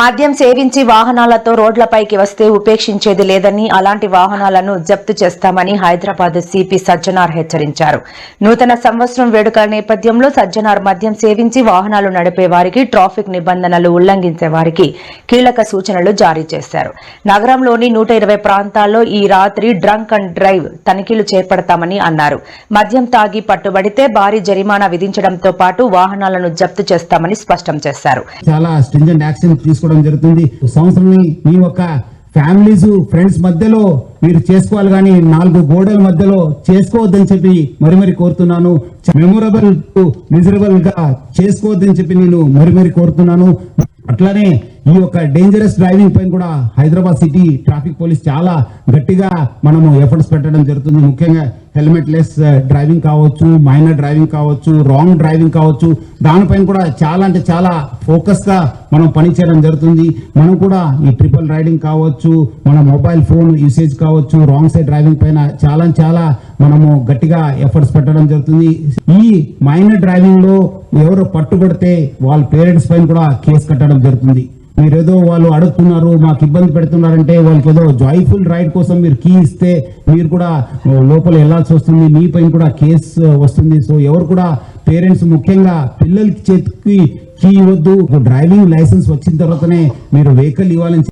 మద్యం సేవించి వాహనాలతో రోడ్లపైకి వస్తే ఉపేక్షించేది లేదని అలాంటి వాహనాలను జప్తు చేస్తామని హైదరాబాద్ సిపి సజ్జనార్ హెచ్చరించారు. నూతన సంవత్సరం వేడుకల నేపథ్యంలో సజ్జనార్ మద్యం సేవించి వాహనాలు నడిపే వారికి ట్రాఫిక్ నిబంధనలు ఉల్లంఘించే వారికి కీలక సూచనలు జారీ చేశారు. నగరంలోని నూట ఇరవై ప్రాంతాల్లో ఈ రాత్రి డ్రంక్ అండ్ డ్రైవ్ తనిఖీలు చేపడతామని అన్నారు. మద్యం తాగి పట్టుబడితే భారీ జరిమానా విధించడంతో పాటు వాహనాలను జప్తు చేస్తామని స్పష్టం చేశారు. చాలా తీసుకోవడం జరుగుతుంది. సంవత్సరం మీ యొక్క ఫ్యామిలీస్ ఫ్రెండ్స్ మధ్యలో మీరు చేసుకోవాలి కానీ నాలుగు గోడల మధ్యలో చేసుకోవద్దని చెప్పి మరి మరి కోరుతున్నాను. మెమొరబుల్ మిజరబుల్గా చేసుకోవద్దని చెప్పి నేను మరి మరి కోరుతున్నాను. అట్లానే ఈ యొక్క డేంజరస్ డ్రైవింగ్ పైన కూడా హైదరాబాద్ సిటీ ట్రాఫిక్ పోలీస్ చాలా గట్టిగా మనము ఎఫర్ట్స్ పెట్టడం జరుగుతుంది. ముఖ్యంగా హెల్మెట్ లెస్ uh, డ్రైవింగ్ కావచ్చు మైనర్ డ్రైవింగ్ కావచ్చు రాంగ్ డ్రైవింగ్ కావచ్చు. దానిపైన కూడా చాలా అంటే చాలా ఫోకస్గా మనం పనిచేయడం జరుగుతుంది. మనం కూడా ఈ ట్రిపుల్ రైడింగ్ కావచ్చు మన మొబైల్ ఫోన్ యూసేజ్ కావచ్చు రాంగ్ సైడ్ డ్రైవింగ్ పైన చాలా చాలా మనము గట్టిగా ఎఫర్ట్స్ పెట్టడం జరుగుతుంది. ఈ మైనర్ డ్రైవింగ్లో ఎవరు పట్టుబడితే వాళ్ళ పేరెంట్స్ పైన కూడా కేసు కట్టడం జరుగుతుంది. మీరేదో వాళ్ళు అడుగుతున్నారు మాకు ఇబ్బంది పెడుతున్నారంటే వాళ్ళకి ఏదో జాయ్ఫుల్ రైడ్ కోసం మీరు కీ ఇస్తే మీరు కూడా లోపల వెళ్ళాల్సి వస్తుంది మీ పైన కూడా కేసు వస్తుంది. సో ఎవరు కూడా పేరెంట్స్ ముఖ్యంగా పిల్లలకి చేతికి కీ ఇవ్వద్దు. డ్రైవింగ్ లైసెన్స్ వచ్చిన తర్వాతనే మీరు వెహికల్ ఇవ్వాలని